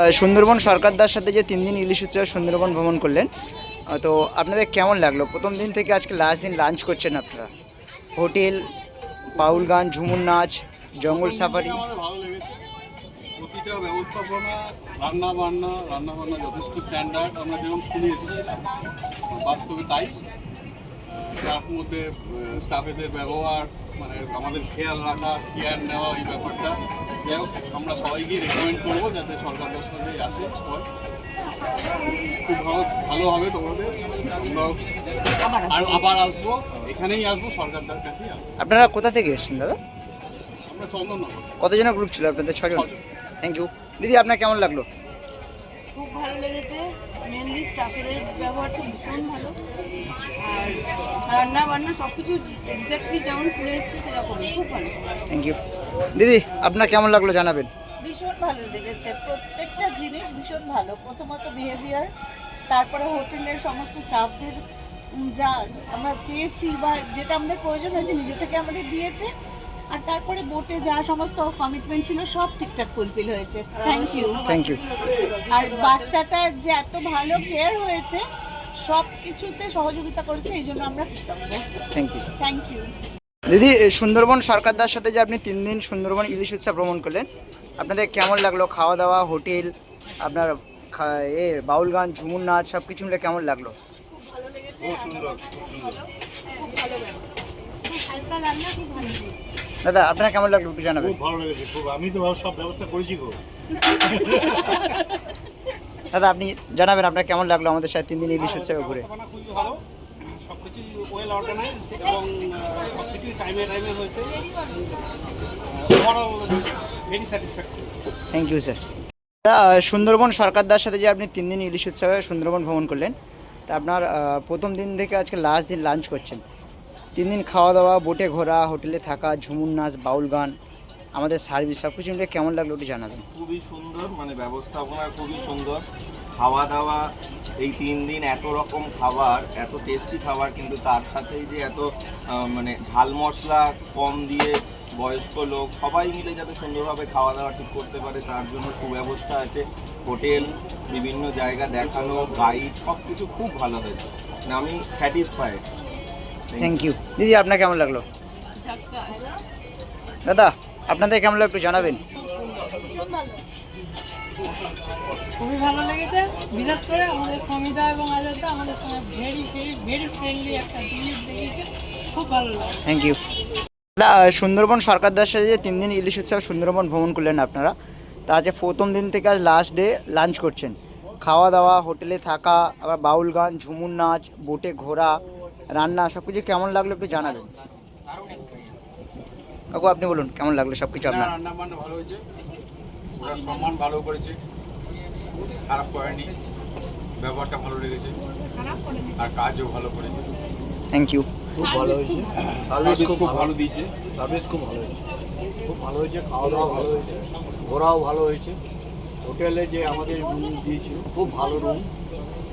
সুন্দরবন সরকারদার সাথে যে তিন দিন ইলিশ উৎসবে সুন্দরবন ভ্রমণ করলেন তো আপনাদের কেমন লাগল? প্রথম দিন থেকে আজকে লাস্ট দিন লাঞ্চ করছেন আপনারা? হোটেল, বাউল গান, ঝুমুর নাচ, জঙ্গল সাফারি। প্রতিটা ব্যবস্থাপনা, রান্না বান্না রান্না বান্না যথেষ্ট স্ট্যান্ডার্ড আমরা যেরকম শুনে এসেছিলাম বাস্তবে তাই। তার মধ্যে স্টাফেদের ব্যবহার মানে আমাদের খেয়াল রাখা কেয়ার নেওয়া এই ব্যাপারটা। যাই হোক আমরা সবাইকে রেকমেন্ড করব যাতে সরকার আসে। সবাই খুব ভালো ভালো হবে তোমাদের। আর আবার আসব এখানেই আসব সরকারদার কাছেই আসব। আপনারা কোথা থেকে এসেছেন দাদা? আমরা চন্দননগর। কতজনের গ্রুপ ছিল আপনাদের ছজন? ছজন। থ্যাংক ইউ দিদি আপনার কেমন লাগল? খুব ভালো লেগেছে। মেনলি স্টাফেদের ব্যবহারটা ভীষণ ভালো। আর রান্না বান্না সব কিছু এক্স্যাক্টলি যেমন শুনে এসেছি সেরকমই খুব ভালো। থ্যাংক ইউ দিদি আপনার কেমন লাগল জানাবেন? ভীষণ ভালো লেগেছে। প্রত্যেকটা জিনিস ভীষণ ভালো। প্রথমত বিহেভিয়ার তারপরে হোটেলের সমস্ত স্টাফদের যা আমরা চেয়েছি বা যেটা আমাদের প্রয়োজন হয়েছে নিজে থেকে আমাদের দিয়েছে। আর তারপরে বোটে যা সমস্ত কমিটমেন্ট ছিল সব ঠিকঠাক ফুলফিল হয়েছে। থ্যাংক ইউ থ্যাংক ইউ আর বাচ্চাটার যে এত ভালো কেয়ার হয়েছে সব কিছুতে সহযোগিতা করেছে এই জন্য আমরা কৃতজ্ঞ। থ্যাংক ইউ থ্যাংক ইউ দিদি সুন্দরবন সরকারদার সাথে যে আপনি তিন দিন সুন্দরবন ইলিশ উৎসব ভ্রমণ করলেন আপনাদের কেমন লাগল? খাওয়া দাওয়া হোটেল আপনার এ বাউল গান ঝুমুর নাচ সব কিছু মিলে কেমন লাগল? দাদা আপনার কেমন লাগল একটু জানাবেন? খুব ভালো লেগেছে খুব আমি তো সব ব্যবস্থা করেছি গো। দাদা আপনি জানাবেন আপনার কেমন লাগল আমাদের সাথে তিন দিন ইলিশ উৎসবে ঘুরে? ব্যবস্থাপনা খুবই ভালো। সব কিছুই ওয়েল অর্গানাইজড এবং সব কিছুই টাইমে টাইমে হয়েছে। Overall very satisfactory thank you sir Sundarban সরকারদার সাথে যে আপনি তিন দিন ইলিশ উৎসবে সুন্দরবন ভ্রমণ করলেন তা আপনার প্রথম দিন থেকে আজকে লাস্ট দিন লাঞ্চ করছেন। তিন দিন খাওয়া দাওয়া বোটে ঘোরা হোটেলে থাকা, ঝুমুর নাচ, বাউল গান, আমাদের সার্ভিস সব কিছু মিলে কেমন লাগল একটু জানাবেন। খুবই সুন্দর মানে ব্যবস্থাপনা খুবই সুন্দর। খাওয়া দাওয়া, এই তিন দিন এত রকম খাবার, এত টেস্টি খাবার, কিন্তু তার সাথেই যে এত মানে ঝাল মশলা কম দিয়ে বয়স্ক লোক সবাই মিলে যাতে সুন্দরভাবে খাওয়া দাওয়া ঠিক করতে পারে, তার জন্য সুব্যবস্থা আছে। হোটেল, বিভিন্ন জায়গা দেখানো গাইড সব কিছু খুব ভালো হয়েছে। মানে আমি স্যাটিসফাইড থ্যাংক ইউ দিদি আপনার কেমন লাগল? দাদা আপনাদের কেমন লাগল একটু জানাবেন। খুবই ভালো লেগেছে। বিশেষ করে আমাদের সমিতা এবং আজাদা আমাদের সঙ্গে ভেরি ভেরি ভেরি ফ্রেন্ডলি একটা দেখিয়েছে। খুব ভালো লাগে থ্যাংক ইউ সুন্দরবন সরকারদার সাথে যে তিন দিন ইলিশ উৎসব সুন্দরবন ভ্রমণ করলেন আপনারা। তা আজ প্রথম দিন থেকে আজ লাস্ট ডে লাঞ্চ করছেন। খাওয়া দাওয়া হোটেলে থাকা আবার বাউল গান ঝুমুর নাচ বোটে ঘোরা রান্না সব কিছু কেমন লাগল একটু জানাবেন। কাকু আপনি বলুন কেমন লাগল সব কিছু আপনার? রান্না বান্না ভালো হয়েছে। ওরা সম্মান ভালো করেছে। খারাপ করেনি। ব্যবহারটা ভালো লেগেছে। আর কাজও ভালো করেছে। থ্যাংক ইউ খুব ভালো হয়েছে। সার্ভিস খুব ভালো দিয়েছে। সার্ভিস খুব ভালো হয়েছে। খুব ভালো হয়েছে খাওয়া দাওয়া ভালো হয়েছে ঘোরাও ভালো হয়েছে। হোটেলে যে আমাদের রুম দিয়েছিল খুব ভালো রুম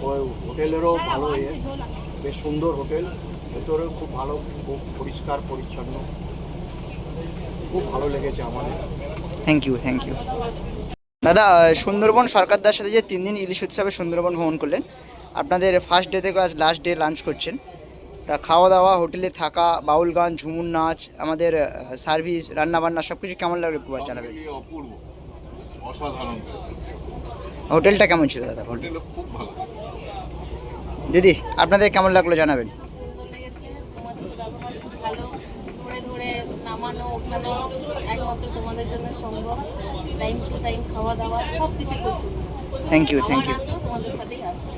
ওই হোটেলেরও ভালো ইয়ে বেশ সুন্দর হোটেল। ভেতরেও খুব ভালো খুব পরিষ্কার পরিচ্ছন্ন। খুব ভালো লেগেছে আমাদের। থ্যাংক ইউ থ্যাংক ইউ দাদা সুন্দরবন সরকারদার সাথে যে তিন দিন ইলিশ উৎসবে সুন্দরবন ভ্রমণ করলেন আপনাদের ফার্স্ট ডে থেকে আজ লাস্ট ডে লাঞ্চ করছেন। তা খাওয়া দাওয়া হোটেলে থাকা বাউল গান ঝুমুর নাচ আমাদের সার্ভিস রান্নাবান্না সব কিছু কেমন লাগল একটু জানাবেন? অপূর্ব। অসাধারণ। হোটেলটা কেমন ছিল দাদা? হোটেল খুব ভালো। দিদি, আপনাদের কেমন লাগল জানাবেন? Thank you thank you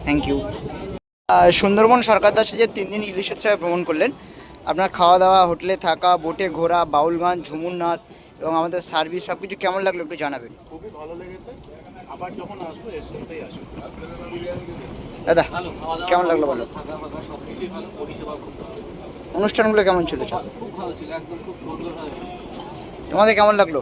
thank you Sundarban সরকারদার সাথে যে তিন দিন ইলিশ উৎসবে ভ্রমণ করলেন। আপনার খাওয়া দাওয়া, হোটেলে থাকা, বোটে ঘোরা, বাউল গান, ঝুমুর নাচ এবং আমাদের সার্ভিস সব কিছু কেমন লাগল একটু জানাবেন। খুবই ভালো লেগেছে। আবার যখন আসব আসব। দাদা কেমন লাগল বলো? অনুষ্ঠানগুলো কেমন ছিল? চল খুব ভালো ছিল একদম খুব সুন্দর তোমাদের কেমন লাগল?